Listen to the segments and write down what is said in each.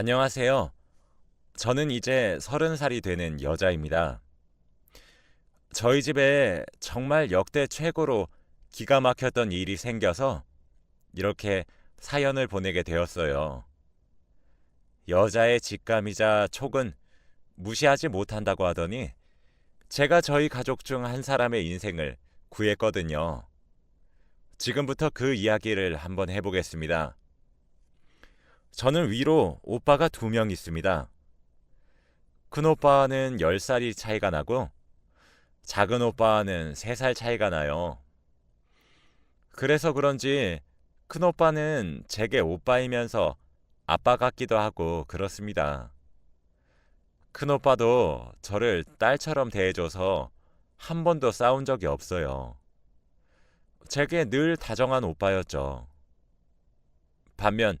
안녕하세요. 저는 이제 서른 살이 되는 여자입니다. 저희 집에 정말 역대 최고로 기가 막혔던 일이 생겨서 이렇게 사연을 보내게 되었어요. 여자의 직감이자 촉은 무시하지 못한다고 하더니 제가 저희 가족 중 한 사람의 인생을 구했거든요. 지금부터 그 이야기를 한번 해보겠습니다. 저는 위로 오빠가 두 명 있습니다. 큰 오빠는 10살이 차이가 나고 작은 오빠는 3살 차이가 나요. 그래서 그런지 큰 오빠는 제게 오빠이면서 아빠 같기도 하고 그렇습니다. 큰 오빠도 저를 딸처럼 대해줘서 한 번도 싸운 적이 없어요. 제게 늘 다정한 오빠였죠. 반면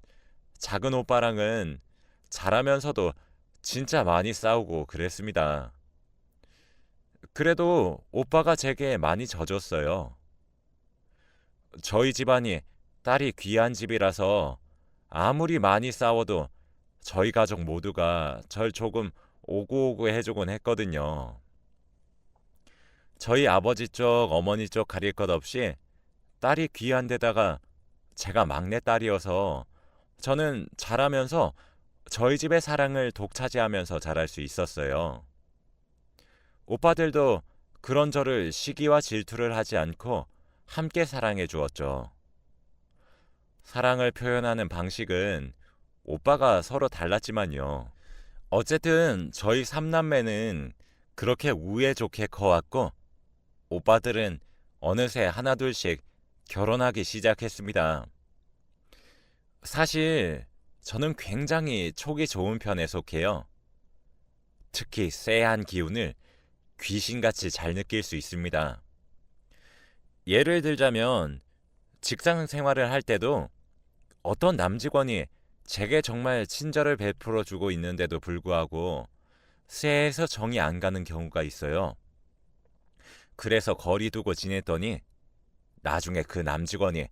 작은 오빠랑은 잘하면서도 진짜 많이 싸우고 그랬습니다. 그래도 오빠가 제게 많이 져줬어요. 저희 집안이 딸이 귀한 집이라서 아무리 많이 싸워도 저희 가족 모두가 절 조금 오구오구 해주곤 했거든요. 저희 아버지 쪽, 어머니 쪽 가릴 것 없이 딸이 귀한 데다가 제가 막내 딸이어서 저는 자라면서 저희 집의 사랑을 독차지하면서 자랄 수 있었어요. 오빠들도 그런 저를 시기와 질투를 하지 않고 함께 사랑해 주었죠. 사랑을 표현하는 방식은 오빠가 서로 달랐지만요. 어쨌든 저희 삼남매는 그렇게 우애 좋게 커왔고 오빠들은 어느새 하나둘씩 결혼하기 시작했습니다. 사실 저는 굉장히 촉이 좋은 편에 속해요. 특히 쎄한 기운을 귀신같이 잘 느낄 수 있습니다. 예를 들자면 직장 생활을 할 때도 어떤 남직원이 제게 정말 친절을 베풀어 주고 있는데도 불구하고 쎄해서 정이 안 가는 경우가 있어요. 그래서 거리 두고 지냈더니 나중에 그 남직원이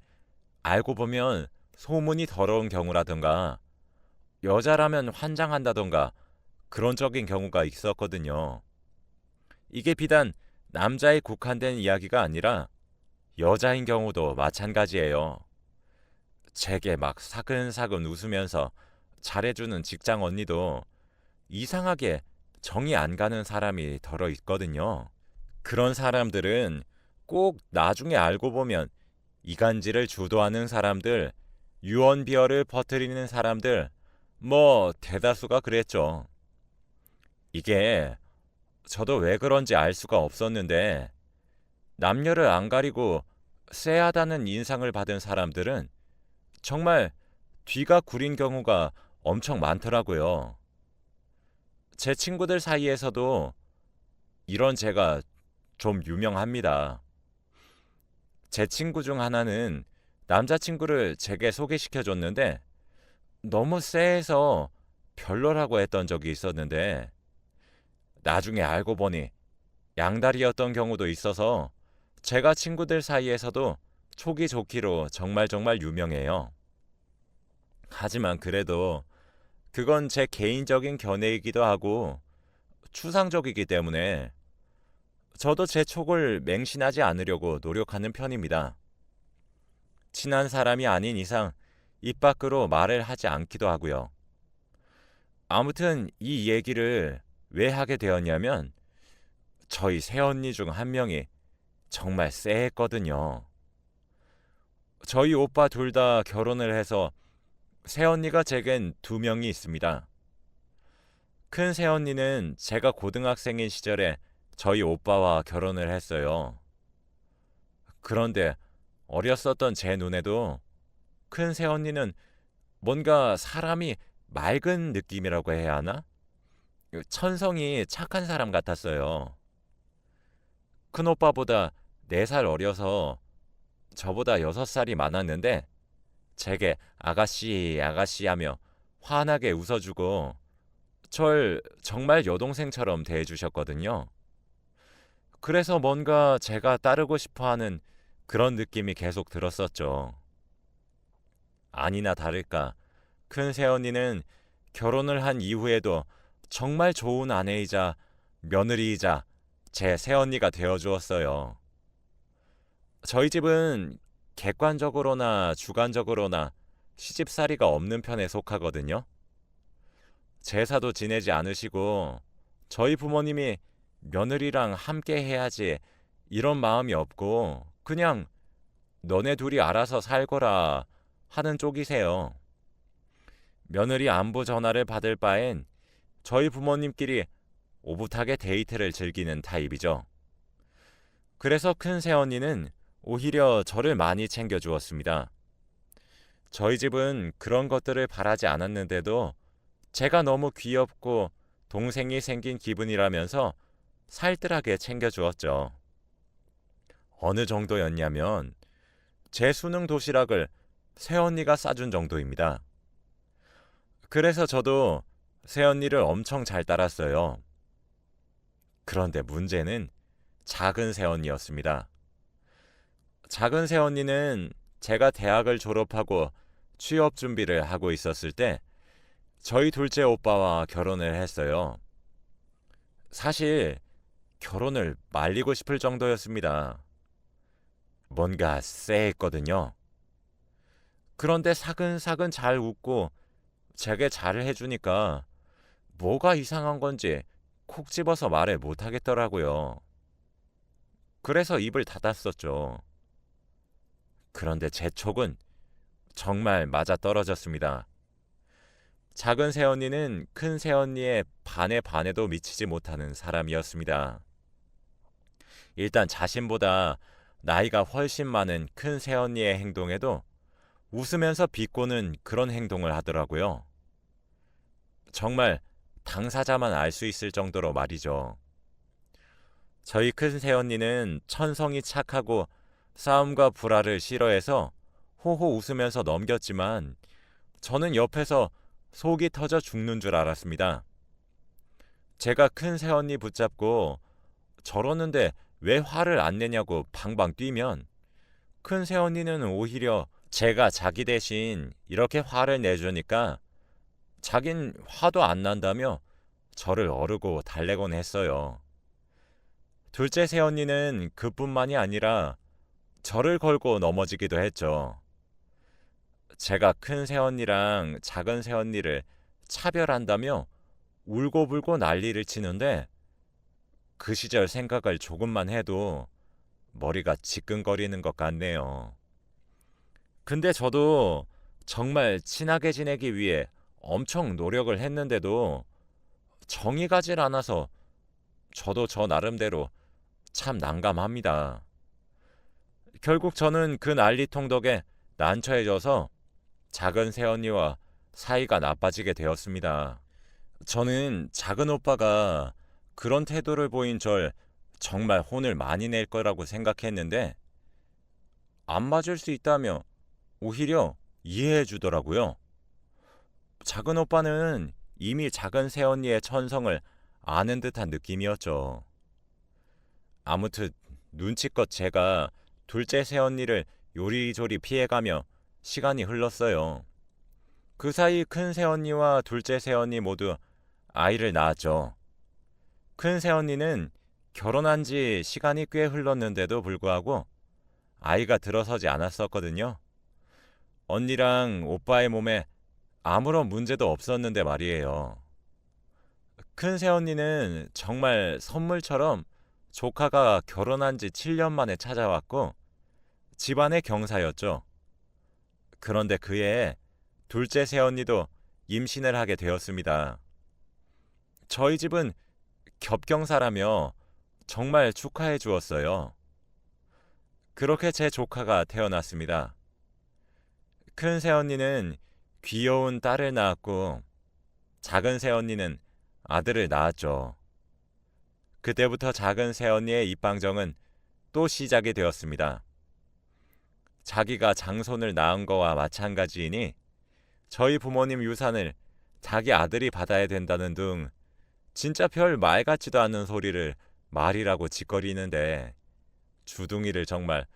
알고 보면 소문이 더러운 경우라던가 여자라면 환장한다던가 그런 적인 경우가 있었거든요. 이게 비단 남자에 국한된 이야기가 아니라 여자인 경우도 마찬가지예요. 제게 막 사근사근 웃으면서 잘해주는 직장 언니도 이상하게 정이 안 가는 사람이 덜어 있거든요. 그런 사람들은 꼭 나중에 알고 보면 이간질을 주도하는 사람들, 유언비어를 퍼뜨리는 사람들, 뭐 대다수가 그랬죠. 이게 저도 왜 그런지 알 수가 없었는데 남녀를 안 가리고 쎄하다는 인상을 받은 사람들은 정말 뒤가 구린 경우가 엄청 많더라고요. 제 친구들 사이에서도 이런 제가 좀 유명합니다. 제 친구 중 하나는 남자친구를 제게 소개시켜 줬는데 너무 쎄해서 별로라고 했던 적이 있었는데 나중에 알고 보니 양다리였던 경우도 있어서 제가 친구들 사이에서도 촉이 좋기로 정말 정말 유명해요. 하지만 그래도 그건 제 개인적인 견해이기도 하고 추상적이기 때문에 저도 제 촉을 맹신하지 않으려고 노력하는 편입니다. 친한 사람이 아닌 이상 입 밖으로 말을 하지 않기도 하고요. 아무튼 이 얘기를 왜 하게 되었냐면 저희 새언니 중 한 명이 정말 쎄했거든요. 저희 오빠 둘 다 결혼을 해서 새언니가 제겐 두 명이 있습니다. 큰 새언니는 제가 고등학생인 시절에 저희 오빠와 결혼을 했어요. 그런데 어렸었던 제 눈에도 큰 새언니는 뭔가 사람이 맑은 느낌이라고 해야 하나? 천성이 착한 사람 같았어요. 큰 오빠보다 4살 어려서 저보다 6살이 많았는데 제게 아가씨 아가씨 하며 환하게 웃어주고 절 정말 여동생처럼 대해주셨거든요. 그래서 뭔가 제가 따르고 싶어 하는 그런 느낌이 계속 들었었죠. 아니나 다를까 큰 새언니는 결혼을 한 이후에도 정말 좋은 아내이자 며느리이자 제 새언니가 되어 주었어요. 저희 집은 객관적으로나 주관적으로나 시집살이가 없는 편에 속하거든요. 제사도 지내지 않으시고 저희 부모님이 며느리랑 함께 해야지 이런 마음이 없고 그냥 너네 둘이 알아서 살거라 하는 쪽이세요. 며느리 안부 전화를 받을 바엔 저희 부모님끼리 오붓하게 데이트를 즐기는 타입이죠. 그래서 큰 새언니는 오히려 저를 많이 챙겨주었습니다. 저희 집은 그런 것들을 바라지 않았는데도 제가 너무 귀엽고 동생이 생긴 기분이라면서 살뜰하게 챙겨주었죠. 어느 정도였냐면 제 수능 도시락을 새언니가 싸준 정도입니다. 그래서 저도 새언니를 엄청 잘 따랐어요. 그런데 문제는 작은 새언니였습니다. 작은 새언니는 제가 대학을 졸업하고 취업 준비를 하고 있었을 때 저희 둘째 오빠와 결혼을 했어요. 사실 결혼을 말리고 싶을 정도였습니다. 뭔가 쎄했거든요. 그런데 사근사근 잘 웃고 제게 잘을 해주니까 뭐가 이상한 건지 콕 집어서 말을 못하겠더라고요. 그래서 입을 닫았었죠. 그런데 제 촉은 정말 맞아 떨어졌습니다. 작은 새언니는 큰 새언니의 반의 반에도 미치지 못하는 사람이었습니다. 일단 자신보다 나이가 훨씬 많은 큰 새언니의 행동에도 웃으면서 비꼬는 그런 행동을 하더라고요. 정말 당사자만 알 수 있을 정도로 말이죠. 저희 큰 새언니는 천성이 착하고 싸움과 불화를 싫어해서 호호 웃으면서 넘겼지만 저는 옆에서 속이 터져 죽는 줄 알았습니다. 제가 큰 새언니 붙잡고 저러는데 왜 화를 안 내냐고 방방 뛰면 큰 새언니는 오히려 제가 자기 대신 이렇게 화를 내주니까 자긴 화도 안 난다며 저를 어르고 달래곤 했어요. 둘째 새언니는 그뿐만이 아니라 저를 걸고 넘어지기도 했죠. 제가 큰 새언니랑 작은 새언니를 차별한다며 울고불고 난리를 치는데 그 시절 생각을 조금만 해도 머리가 지끈거리는 것 같네요. 근데 저도 정말 친하게 지내기 위해 엄청 노력을 했는데도 정이 가질 않아서 저도 저 나름대로 참 난감합니다. 결국 저는 그 난리통 덕에 난처해져서 작은 새언니와 사이가 나빠지게 되었습니다. 저는 작은 오빠가 그런 태도를 보인 절 정말 혼을 많이 낼 거라고 생각했는데 안 맞을 수 있다며 오히려 이해해 주더라고요. 작은 오빠는 이미 작은 새언니의 천성을 아는 듯한 느낌이었죠. 아무튼 눈치껏 제가 둘째 새언니를 요리조리 피해가며 시간이 흘렀어요. 그 사이 큰 새언니와 둘째 새언니 모두 아이를 낳았죠. 큰 새언니는 결혼한 지 시간이 꽤 흘렀는데도 불구하고 아이가 들어서지 않았었거든요. 언니랑 오빠의 몸에 아무런 문제도 없었는데 말이에요. 큰 새언니는 정말 선물처럼 조카가 결혼한 지 7년 만에 찾아왔고 집안의 경사였죠. 그런데 그해 둘째 새언니도 임신을 하게 되었습니다. 저희 집은 겹경사라며 정말 축하해 주었어요. 그렇게 제 조카가 태어났습니다. 큰 새언니는 귀여운 딸을 낳았고 작은 새언니는 아들을 낳았죠. 그때부터 작은 새언니의 입방정은 또 시작이 되었습니다. 자기가 장손을 낳은 거와 마찬가지이니 저희 부모님 유산을 자기 아들이 받아야 된다는 등 진짜 별 말 같지도 않은 소리를 말이라고 짓거리는데 주둥이를 정말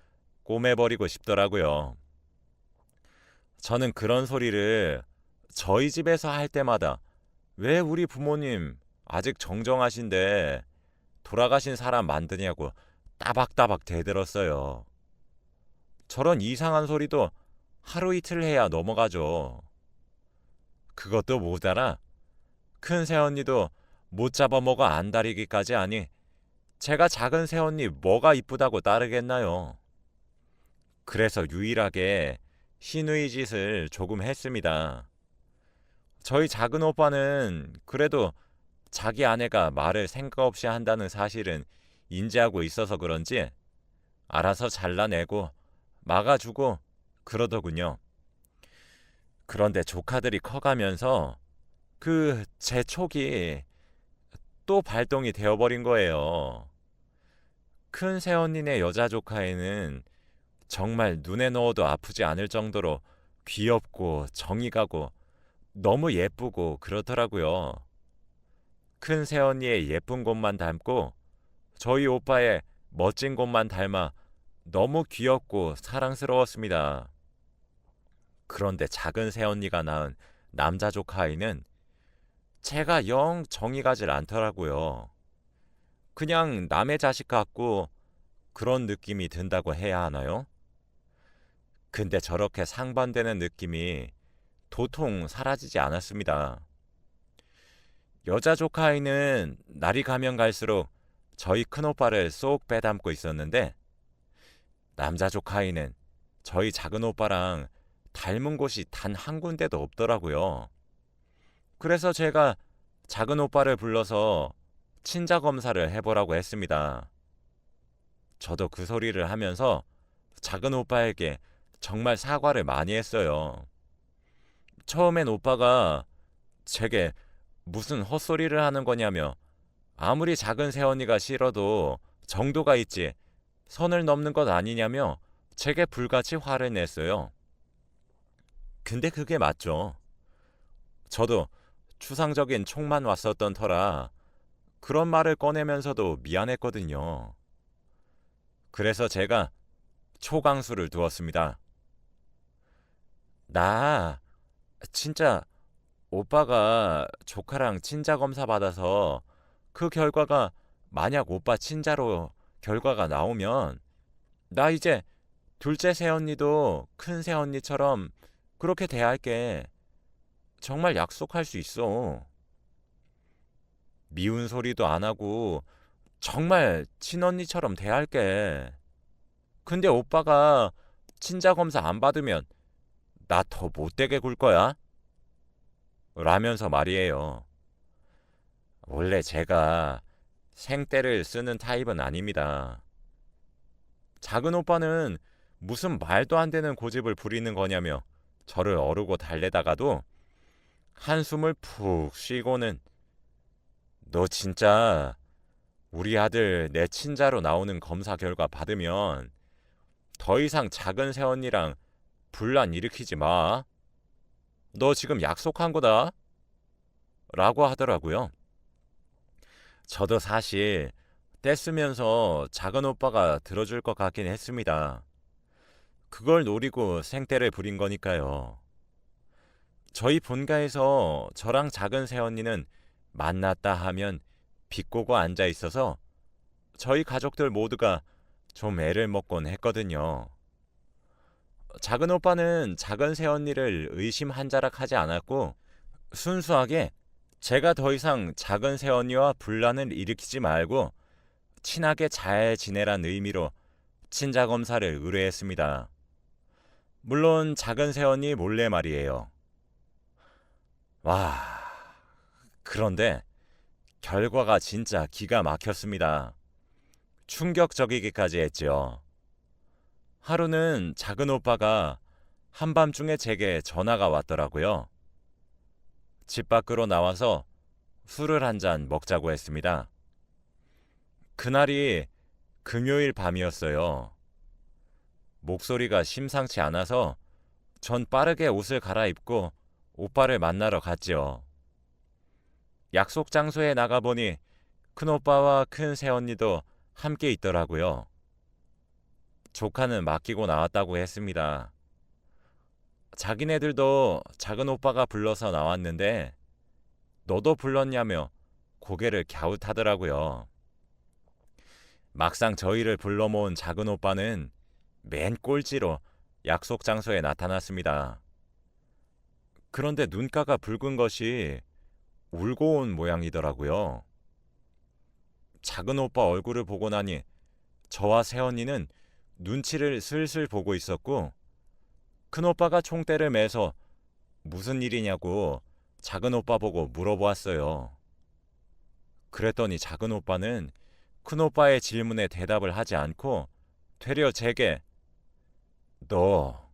꼬매버리고 싶더라고요. 저는 그런 소리를 저희 집에서 할 때마다 왜 우리 부모님 아직 정정하신데 돌아가신 사람 만드냐고 따박따박 대들었어요. 저런 이상한 소리도 하루 이틀 해야 넘어가죠. 그것도 못 알아. 큰 새언니도 못 잡아먹어 안다리기까지 하니 제가 작은 새언니 뭐가 이쁘다고 따르겠나요. 그래서 유일하게 신우이 짓을 조금 했습니다. 저희 작은 오빠는 그래도 자기 아내가 말을 생각 없이 한다는 사실은 인지하고 있어서 그런지 알아서 잘라내고 막아주고 그러더군요. 그런데 조카들이 커가면서 그 제 촉이 또 발동이 되어버린 거예요. 큰 새언니네 여자 조카에는 정말 눈에 넣어도 아프지 않을 정도로 귀엽고 정이 가고 너무 예쁘고 그렇더라고요. 큰 새언니의 예쁜 곳만 닮고 저희 오빠의 멋진 곳만 닮아 너무 귀엽고 사랑스러웠습니다. 그런데 작은 새언니가 낳은 남자 조카 아이는 제가 영 정이 가질 않더라고요. 그냥 남의 자식 같고 그런 느낌이 든다고 해야 하나요? 근데 저렇게 상반되는 느낌이 도통 사라지지 않았습니다. 여자 조카 아이는 날이 가면 갈수록 저희 큰오빠를 쏙 빼닮고 있었는데 남자 조카 아이는 저희 작은 오빠랑 닮은 곳이 단 한 군데도 없더라고요. 그래서 제가 작은 오빠를 불러서 친자 검사를 해보라고 했습니다. 저도 그 소리를 하면서 작은 오빠에게 정말 사과를 많이 했어요. 처음엔 오빠가 제게 무슨 헛소리를 하는 거냐며 아무리 작은 새언니가 싫어도 정도가 있지 선을 넘는 것 아니냐며 제게 불같이 화를 냈어요. 근데 그게 맞죠. 저도 추상적인 촉만 왔었던 터라 그런 말을 꺼내면서도 미안했거든요. 그래서 제가 초강수를 두었습니다. 나 진짜 오빠가 조카랑 친자 검사 받아서 그 결과가 만약 오빠 친자로 결과가 나오면 나 이제 둘째 새언니도 큰 새언니처럼 그렇게 대할게. 정말 약속할 수 있어. 미운 소리도 안 하고 정말 친언니처럼 대할게. 근데 오빠가 친자 검사 안 받으면 나 더 못되게 굴 거야? 라면서 말이에요. 원래 제가 생떼를 쓰는 타입은 아닙니다. 작은 오빠는 무슨 말도 안 되는 고집을 부리는 거냐며 저를 어르고 달래다가도 한숨을 푹 쉬고는 너 진짜 우리 아들 내 친자로 나오는 검사 결과 받으면 더 이상 작은 새언니랑 분란 일으키지 마. 너 지금 약속한 거다. 라고 하더라고요. 저도 사실 떼쓰면서 작은 오빠가 들어줄 것 같긴 했습니다. 그걸 노리고 생떼를 부린 거니까요. 저희 본가에서 저랑 작은 새언니는 만났다 하면 비꼬고 앉아 있어서 저희 가족들 모두가 좀 애를 먹곤 했거든요. 작은 오빠는 작은 새언니를 의심 한 자락 하지 않았고 순수하게 제가 더 이상 작은 새언니와 분란을 일으키지 말고 친하게 잘 지내란 의미로 친자 검사를 의뢰했습니다. 물론 작은 새언니 몰래 말이에요. 와, 그런데 결과가 진짜 기가 막혔습니다. 충격적이기까지 했죠. 하루는 작은 오빠가 한밤중에 제게 전화가 왔더라고요. 집 밖으로 나와서 술을 한 잔 먹자고 했습니다. 그날이 금요일 밤이었어요. 목소리가 심상치 않아서 전 빠르게 옷을 갈아입고 오빠를 만나러 갔지요. 약속 장소에 나가보니 큰오빠와 큰 새언니도 함께 있더라고요. 조카는 맡기고 나왔다고 했습니다. 자기네들도 작은 오빠가 불러서 나왔는데 너도 불렀냐며 고개를 갸웃하더라고요. 막상 저희를 불러 모은 작은 오빠는 맨 꼴찌로 약속 장소에 나타났습니다. 그런데 눈가가 붉은 것이 울고 온 모양이더라고요. 작은 오빠 얼굴을 보고 나니 저와 새언니는 눈치를 슬슬 보고 있었고 큰 오빠가 총대를 매서 무슨 일이냐고 작은 오빠 보고 물어보았어요. 그랬더니 작은 오빠는 큰 오빠의 질문에 대답을 하지 않고 되려 제게 너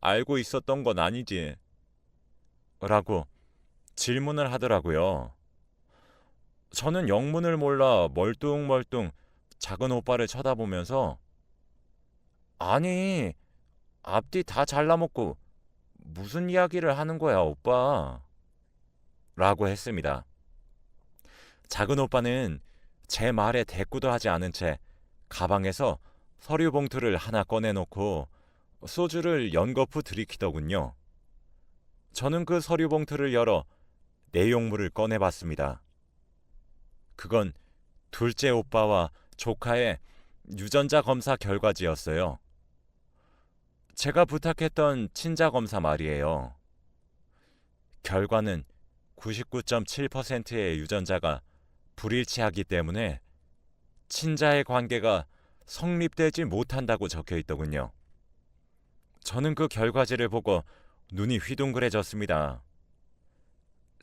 알고 있었던 건 아니지? 라고 질문을 하더라고요. 저는 영문을 몰라 멀뚱멀뚱 작은 오빠를 쳐다보면서 아니 앞뒤 다 잘라먹고 무슨 이야기를 하는 거야 오빠 라고 했습니다. 작은 오빠는 제 말에 대꾸도 하지 않은 채 가방에서 서류 봉투를 하나 꺼내놓고 소주를 연거푸 들이키더군요. 저는 그 서류 봉투를 열어 내용물을 꺼내봤습니다. 그건 둘째 오빠와 조카의 유전자 검사 결과지였어요. 제가 부탁했던 친자 검사 말이에요. 결과는 99.7%의 유전자가 불일치하기 때문에 친자의 관계가 성립되지 못한다고 적혀 있더군요. 저는 그 결과지를 보고 눈이 휘둥그레졌습니다.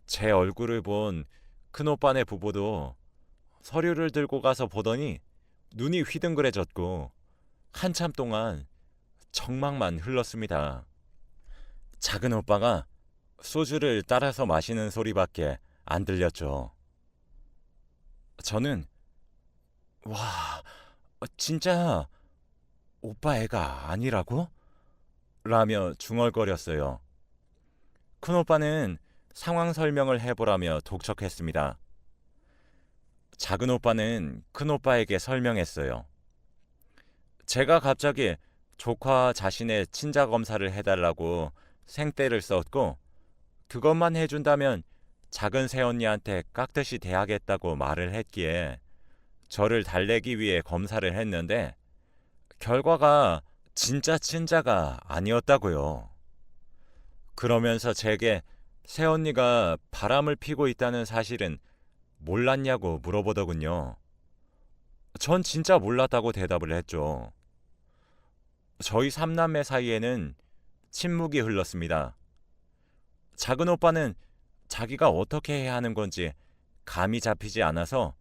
제 얼굴을 본 큰오빠네 부부도 서류를 들고 가서 보더니 눈이 휘둥그레졌고 한참 동안 청망만 흘렀습니다. 작은 오빠가 소주를 따라서 마시는 소리밖에 안 들렸죠. 저는 와 진짜 오빠 애가 아니라고? 라며 중얼거렸어요. 큰 오빠는 상황 설명을 해보라며 독촉했습니다. 작은 오빠는 큰 오빠에게 설명했어요. 제가 갑자기 조카 자신의 친자 검사를 해달라고 생떼를 썼고 그것만 해준다면 작은 새언니한테 깍듯이 대하겠다고 말을 했기에 저를 달래기 위해 검사를 했는데 결과가 진짜 친자가 아니었다고요. 그러면서 제게 새언니가 바람을 피고 있다는 사실은 몰랐냐고 물어보더군요. 전 진짜 몰랐다고 대답을 했죠. 저희 삼남매 사이에는 침묵이 흘렀습니다. 작은 오빠는 자기가 어떻게 해야 하는 건지 감이 잡히지 않아서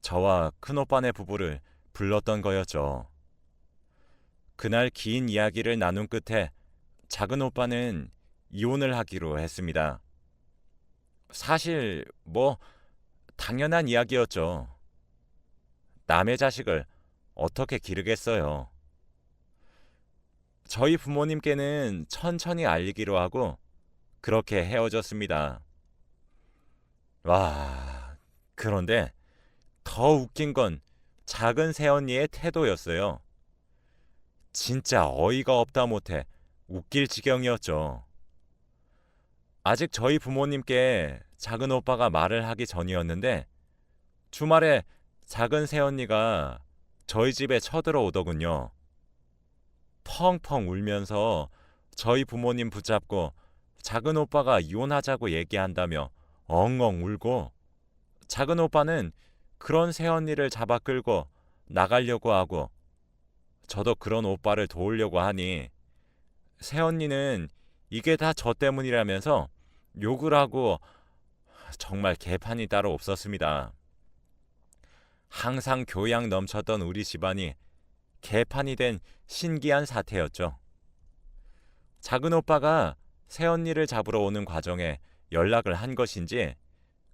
저와 큰 오빠네 부부를 불렀던 거였죠. 그날 긴 이야기를 나눈 끝에 작은 오빠는 이혼을 하기로 했습니다. 사실 뭐 당연한 이야기였죠. 남의 자식을 어떻게 기르겠어요. 저희 부모님께는 천천히 알리기로 하고 그렇게 헤어졌습니다. 와, 그런데 더 웃긴 건 작은 새언니의 태도였어요. 진짜 어이가 없다 못해 웃길 지경이었죠. 아직 저희 부모님께 작은 오빠가 말을 하기 전이었는데 주말에 작은 새언니가 저희 집에 쳐들어오더군요. 펑펑 울면서 저희 부모님 붙잡고 작은 오빠가 이혼하자고 얘기한다며 엉엉 울고 작은 오빠는 그런 새언니를 잡아 끌고 나가려고 하고 저도 그런 오빠를 도우려고 하니 새언니는 이게 다 저 때문이라면서 욕을 하고 정말 개판이 따로 없었습니다. 항상 교양 넘쳤던 우리 집안이 개판이 된 신기한 사태였죠. 작은 오빠가 새언니를 잡으러 오는 과정에 연락을 한 것인지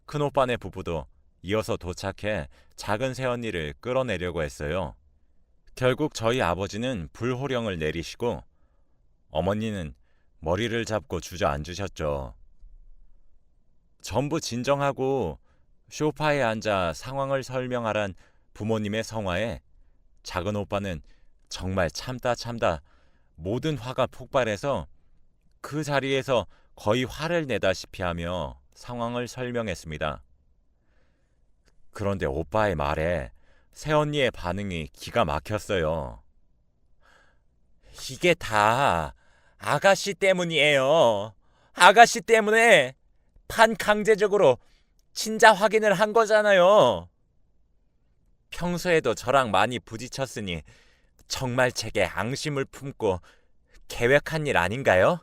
큰 오빠네 부부도 이어서 도착해 작은 새언니를 끌어내려고 했어요. 결국 저희 아버지는 불호령을 내리시고 어머니는 머리를 잡고 주저앉으셨죠. 전부 진정하고 쇼파에 앉아 상황을 설명하란 부모님의 성화에 작은 오빠는 정말 참다 참다 모든 화가 폭발해서 그 자리에서 거의 화를 내다시피 하며 상황을 설명했습니다. 그런데 오빠의 말에 새언니의 반응이 기가 막혔어요. 이게 다 아가씨 때문이에요. 아가씨 때문에 반강제적으로 친자 확인을 한 거잖아요. 평소에도 저랑 많이 부딪혔으니 정말 제게 앙심을 품고 계획한 일 아닌가요?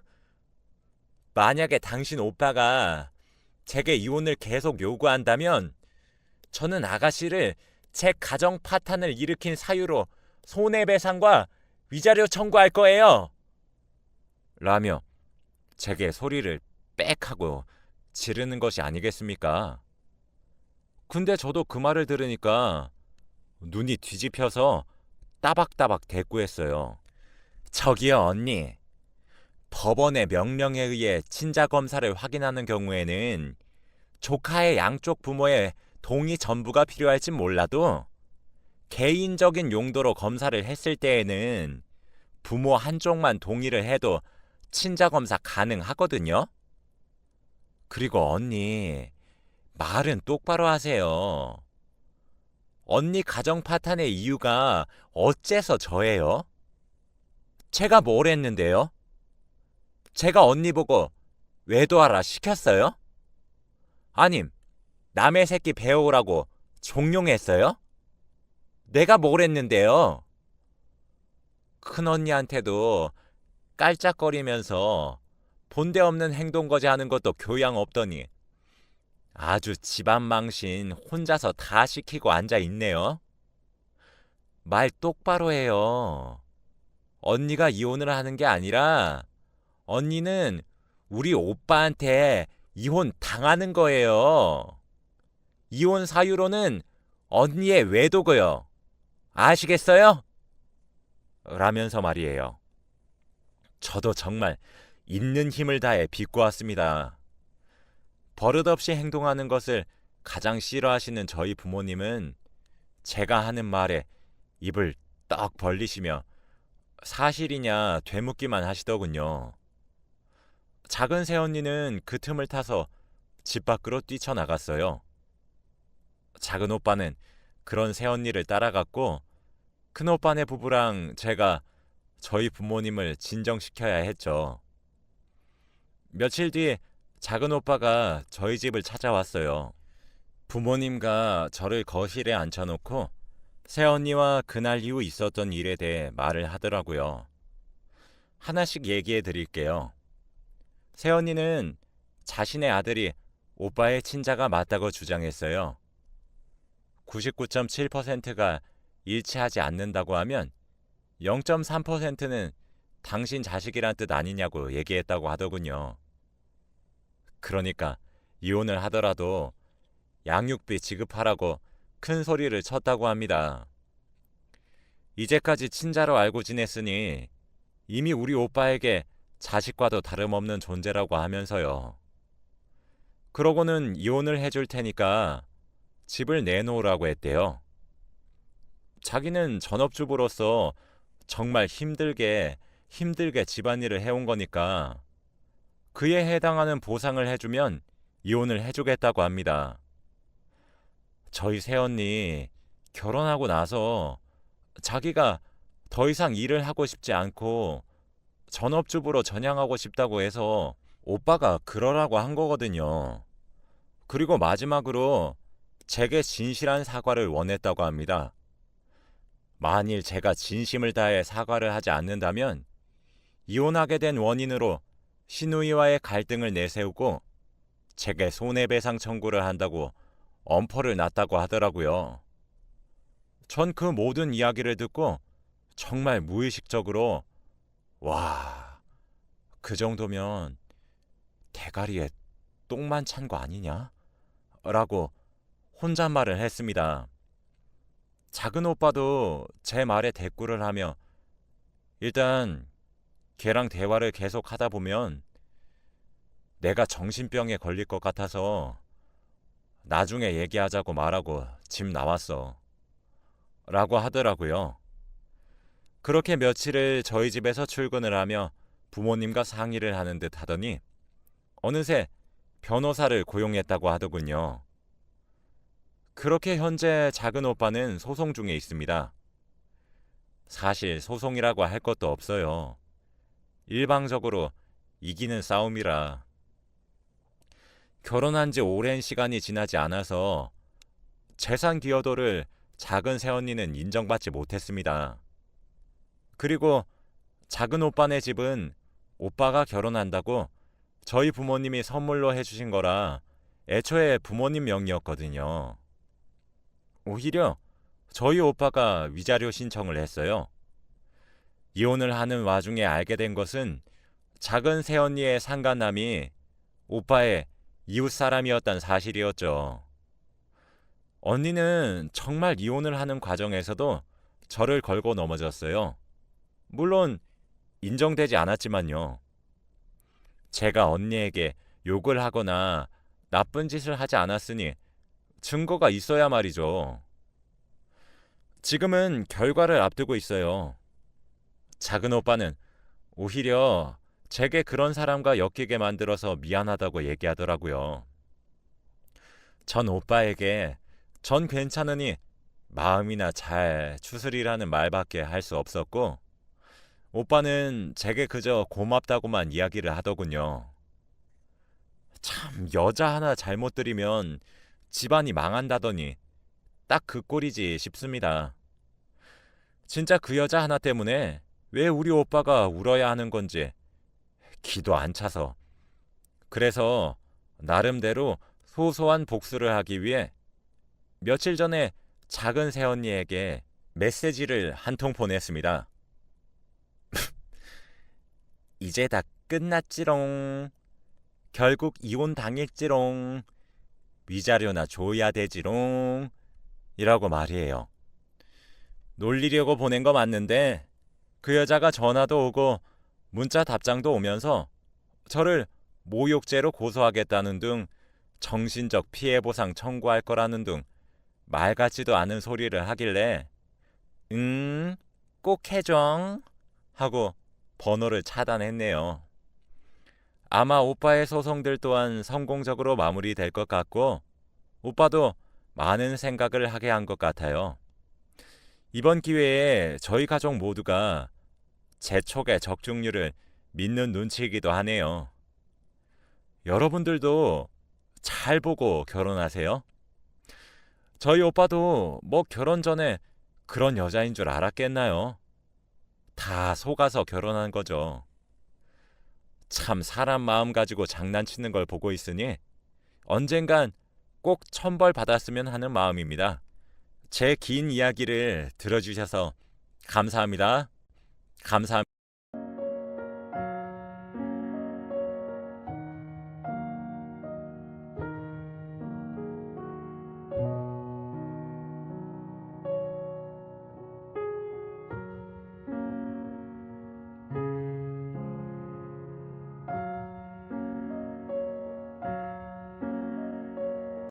만약에 당신 오빠가 제게 이혼을 계속 요구한다면 저는 아가씨를 제 가정 파탄을 일으킨 사유로 손해배상과 위자료 청구할 거예요. 라며 제게 소리를 빽 하고 지르는 것이 아니겠습니까? 근데 저도 그 말을 들으니까 눈이 뒤집혀서 따박따박 대꾸했어요. 저기요, 언니. 법원의 명령에 의해 친자 검사를 확인하는 경우에는 조카의 양쪽 부모의 동의 전부가 필요할진 몰라도 개인적인 용도로 검사를 했을 때에는 부모 한쪽만 동의를 해도 친자 검사 가능하거든요. 그리고 언니, 말은 똑바로 하세요. 언니 가정 파탄의 이유가 어째서 저예요? 제가 뭘 했는데요? 제가 언니 보고 외도하라 시켰어요? 아님, 남의 새끼 배우라고 종용했어요? 내가 뭘 했는데요? 큰언니한테도 깔짝거리면서 본데 없는 행동 거지 하는 것도 교양 없더니 아주 집안 망신 혼자서 다 시키고 앉아 있네요. 말 똑바로 해요. 언니가 이혼을 하는 게 아니라 언니는 우리 오빠한테 이혼 당하는 거예요. 이혼 사유로는 언니의 외도고요. 아시겠어요? 라면서 말이에요. 저도 정말 있는 힘을 다해 비꼬았습니다. 버릇없이 행동하는 것을 가장 싫어하시는 저희 부모님은 제가 하는 말에 입을 떡 벌리시며 사실이냐 되묻기만 하시더군요. 작은 새언니는 그 틈을 타서 집 밖으로 뛰쳐나갔어요. 작은 오빠는 그런 새언니를 따라갔고 큰 오빠네 부부랑 제가 저희 부모님을 진정시켜야 했죠. 며칠 뒤 작은 오빠가 저희 집을 찾아왔어요. 부모님과 저를 거실에 앉혀놓고 새언니와 그날 이후 있었던 일에 대해 말을 하더라고요. 하나씩 얘기해 드릴게요. 새언니는 자신의 아들이 오빠의 친자가 맞다고 주장했어요. 99.7%가 일치하지 않는다고 하면 0.3%는 당신 자식이란 뜻 아니냐고 얘기했다고 하더군요. 그러니까 이혼을 하더라도 양육비 지급하라고 큰 소리를 쳤다고 합니다. 이제까지 친자로 알고 지냈으니 이미 우리 오빠에게 자식과도 다름없는 존재라고 하면서요. 그러고는 이혼을 해줄 테니까 집을 내놓으라고 했대요. 자기는 전업주부로서 정말 힘들게 힘들게 집안일을 해온 거니까 그에 해당하는 보상을 해주면 이혼을 해주겠다고 합니다. 저희 새언니 결혼하고 나서 자기가 더 이상 일을 하고 싶지 않고 전업주부로 전향하고 싶다고 해서 오빠가 그러라고 한 거거든요. 그리고 마지막으로 제게 진실한 사과를 원했다고 합니다. 만일 제가 진심을 다해 사과를 하지 않는다면 이혼하게 된 원인으로 신우이와의 갈등을 내세우고 제게 손해배상 청구를 한다고 엄포를 놨다고 하더라고요. 전 그 모든 이야기를 듣고 정말 무의식적으로 와, 그 정도면 대가리에 똥만 찬 거 아니냐? 라고 혼잣말을 했습니다. 작은 오빠도 제 말에 대꾸를 하며 일단 걔랑 대화를 계속 하다 보면 내가 정신병에 걸릴 것 같아서 나중에 얘기하자고 말하고 집 나왔어. 라고 하더라고요. 그렇게 며칠을 저희 집에서 출근을 하며 부모님과 상의를 하는 듯 하더니 어느새 변호사를 고용했다고 하더군요. 그렇게 현재 작은 오빠는 소송 중에 있습니다. 사실 소송이라고 할 것도 없어요. 일방적으로 이기는 싸움이라. 결혼한 지 오랜 시간이 지나지 않아서 재산 기여도를 작은 새언니는 인정받지 못했습니다. 그리고 작은 오빠네 집은 오빠가 결혼한다고 저희 부모님이 선물로 해주신 거라 애초에 부모님 명의였거든요. 오히려 저희 오빠가 위자료 신청을 했어요. 이혼을 하는 와중에 알게 된 것은 작은 새언니의 상간남이 오빠의 이웃 사람이었단 사실이었죠. 언니는 정말 이혼을 하는 과정에서도 저를 걸고 넘어졌어요. 물론 인정되지 않았지만요. 제가 언니에게 욕을 하거나 나쁜 짓을 하지 않았으니 증거가 있어야 말이죠. 지금은 결과를 앞두고 있어요. 작은 오빠는 오히려 제게 그런 사람과 엮이게 만들어서 미안하다고 얘기하더라고요. 전 오빠에게 전 괜찮으니 마음이나 잘 추스리라는 말밖에 할 수 없었고 오빠는 제게 그저 고맙다고만 이야기를 하더군요. 참 여자 하나 잘못 들이면 집안이 망한다더니 딱 그 꼴이지 싶습니다. 진짜 그 여자 하나 때문에 왜 우리 오빠가 울어야 하는 건지 기도 안 차서. 그래서 나름대로 소소한 복수를 하기 위해 며칠 전에 작은 새언니에게 메시지를 한 통 보냈습니다. 이제 다 끝났지롱. 결국 이혼 당했지롱. 위자료나 줘야 되지롱. 이라고 말이에요. 놀리려고 보낸 거 맞는데 그 여자가 전화도 오고 문자 답장도 오면서 저를 모욕죄로 고소하겠다는 등 정신적 피해 보상 청구할 거라는 등 말 같지도 않은 소리를 하길래 응, 꼭 해줘 하고 번호를 차단했네요. 아마 오빠의 소송들 또한 성공적으로 마무리될 것 같고 오빠도 많은 생각을 하게 한 것 같아요. 이번 기회에 저희 가족 모두가 재촉의 적중률을 믿는 눈치이기도 하네요. 여러분들도 잘 보고 결혼하세요. 저희 오빠도 뭐 결혼 전에 그런 여자인 줄 알았겠나요? 다 속아서 결혼한 거죠. 참 사람 마음 가지고 장난치는 걸 보고 있으니 언젠간 꼭 천벌 받았으면 하는 마음입니다. 제 긴 이야기를 들어주셔서 감사합니다. 감사합니다.